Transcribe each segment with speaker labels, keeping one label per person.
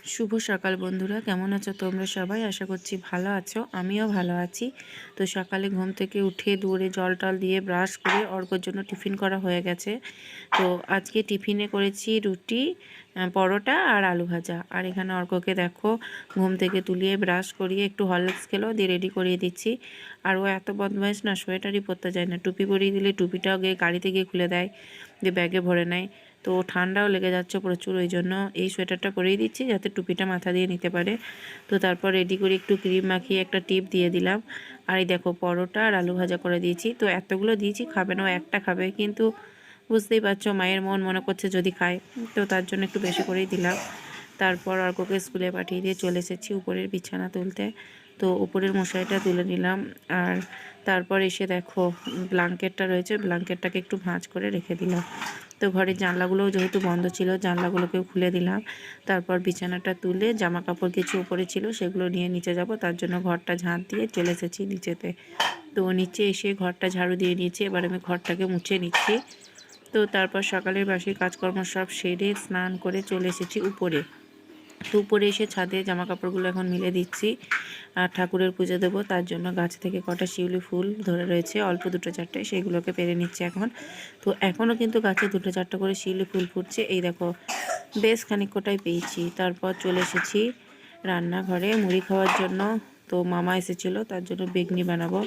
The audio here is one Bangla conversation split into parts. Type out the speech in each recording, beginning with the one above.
Speaker 1: শুভ সকাল বন্ধুরা, কেমন আছো তোমরা সবাই? আশা করছি ভালো আছো, আমিও ভালো আছি। তো সকালে ঘুম থেকে উঠে দৌড়ে জল টল দিয়ে ব্রাশ করে অর্কর জন্য টিফিন করা হয়ে গেছে। তো আজকে টিফিনে করেছি রুটি পরোটা আর আলু ভাজা। আর এখানে অর্ককে দেখো, ঘুম থেকে তুলিয়ে ব্রাশ করিয়ে একটু হরলিক্স খেলো, দিয়ে রেডি করিয়ে দিচ্ছি। আর ও এত বদমাইশ না, সোয়েটারই পরতে যায় না। টুপি পরিয়ে দিলে টুপিটাও গিয়ে গাড়িতে গিয়ে খুলে দেয়, দিয়ে ব্যাগে ভরে নেয়। তো ঠান্ডাও লেগে যাচ্ছে প্রচুর, ওই জন্য এই সোয়েটারটা পরেই দিচ্ছি যাতে টুপিটা মাথা দিয়ে নিতে পারে। তো তারপর রেডি করে একটু ক্রিম মাখিয়ে একটা টিপ দিয়ে দিলাম। আর এই দেখো পরোটা আর আলু ভাজা করে দিয়েছি। তো এতগুলো দিয়েছি, খাবে না একটা খাবে। কিন্তু বুঝতেই পারছ, মায়ের মন মনে করছে যদি খায়। তো তার জন্য একটু বেশি করেই দিলাম। তারপর অর্ককে স্কুলে পাঠিয়ে দিয়ে চলে এসেছি উপরের বিছানা তুলতে। তো উপরের মশারিটা তুলে নিলাম। আর তারপর এসে দেখো, ব্ল্যাঙ্কেটটা রয়েছে, ব্ল্যাঙ্কেটটাকে একটু ভাঁজ করে রেখে দিলাম। তো ঘরের জানলাগুলোও যেহেতু বন্ধ ছিল, জানলাগুলোকেও খুলে দিলাম। তারপর বিছানাটা তুলে জামা কাপড় কিছু উপরে ছিল, সেগুলো নিয়ে নিচে যাব। তার জন্য ঘরটা ঝাঁট দিয়ে চলে এসেছি নিচেতে। তো নিচে এসে ঘরটা ঝাড়ু দিয়ে নিয়েছি, এবার আমি ঘরটাকে মুছে নিচ্ছি। তো তারপর সকালের বাসি কাজকর্ম সব সেরে স্নান করে চলে এসেছি উপরে। তো উপরে এসে ছাদে জামা কাপড়গুলো এখন মিলে দিচ্ছি আর ঠাকুরের পুজো দেবো। তার জন্য গাছ থেকে কটা শিউলি ফুল ধরে রয়েছে, অল্প দুটো চারটে, সেইগুলোকে পেরে নিচ্ছি এখন। তো এখনও কিন্তু গাছে দুটো চারটে করে শিউলি ফুল ফুটছে। এই দেখো, বেশ খানিক কোটাই পেয়েছি। তারপর চলে এসেছি রান্নাঘরে মুড়ি খাওয়ার জন্য। তো মামা এসেছিল, তার জন্য বেগনি বানাবো।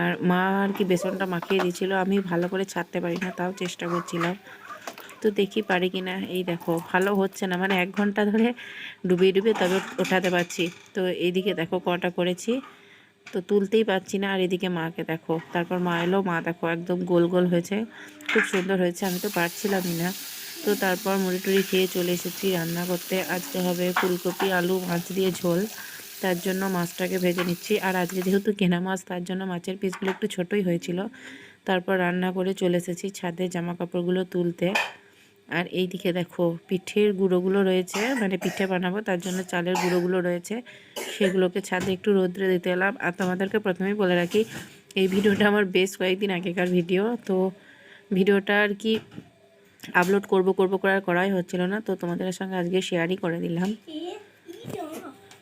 Speaker 1: আর মা আর কি বেসনটা মাখিয়ে দিয়েছিলো। আমি ভালো করে ছাড়তে পারি না, তাও চেষ্টা করছিলাম। তো দেখি পারি কি না এই দেখো, ভালো হচ্ছে না মানে এক ঘণ্টা ধরে ডুবিয়ে ডুবিয়ে তবে ওঠাতে পারছি। তো এইদিকে দেখো কটা করেছি, তো তুলতেই পারছি না। আর এদিকে মাকে দেখো, তারপর মা এলো, মা দেখো একদম গোল গোল হয়েছে, খুব সুন্দর হয়েছে, আমি তো পারছিলামই না। তো তারপর মুড়ি টুড়ি খেয়ে চলে এসেছি রান্না করতে। আজকে হবে ফুলকপি, আলু, মাছ দিয়ে ঝোল, তার জন্য মাছটাকে ভেজে নিচ্ছি। আর আজকে যেহেতু কেনা মাছ, তার জন্য মাছের পিসগুলো একটু ছোটোই হয়েছিল। তারপর রান্না করে চলে এসেছি ছাদে জামা কাপড়গুলো তুলতে। আর এই দিকে দেখো পিঠের গুঁড়োগুলো রয়েছে মানে পিঠে বানাবো, তার জন্য চালের গুঁড়োগুলো রয়েছে। সেগুলোকে ছাদে একটু রোদ্রে দিতে এলাম। আর তোমাদেরকে প্রথমেই বলে রাখি, এই ভিডিওটা আমার বেশ কয়েকদিন আগেকার ভিডিও, তো ভিডিওটা আর কি আপলোড করব করব করে আর করাই হচ্ছিল না। তো তোমাদের সঙ্গে আজকে শেয়ারই করে দিলাম।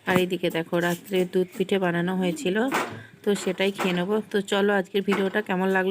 Speaker 1: আর এইদিকে দেখো রাত্রে দুধ পিঠে বানানো হয়েছিল, তো সেটাই খেয়ে নেব। তো চলো আজকের ভিডিওটা কেমন লাগল?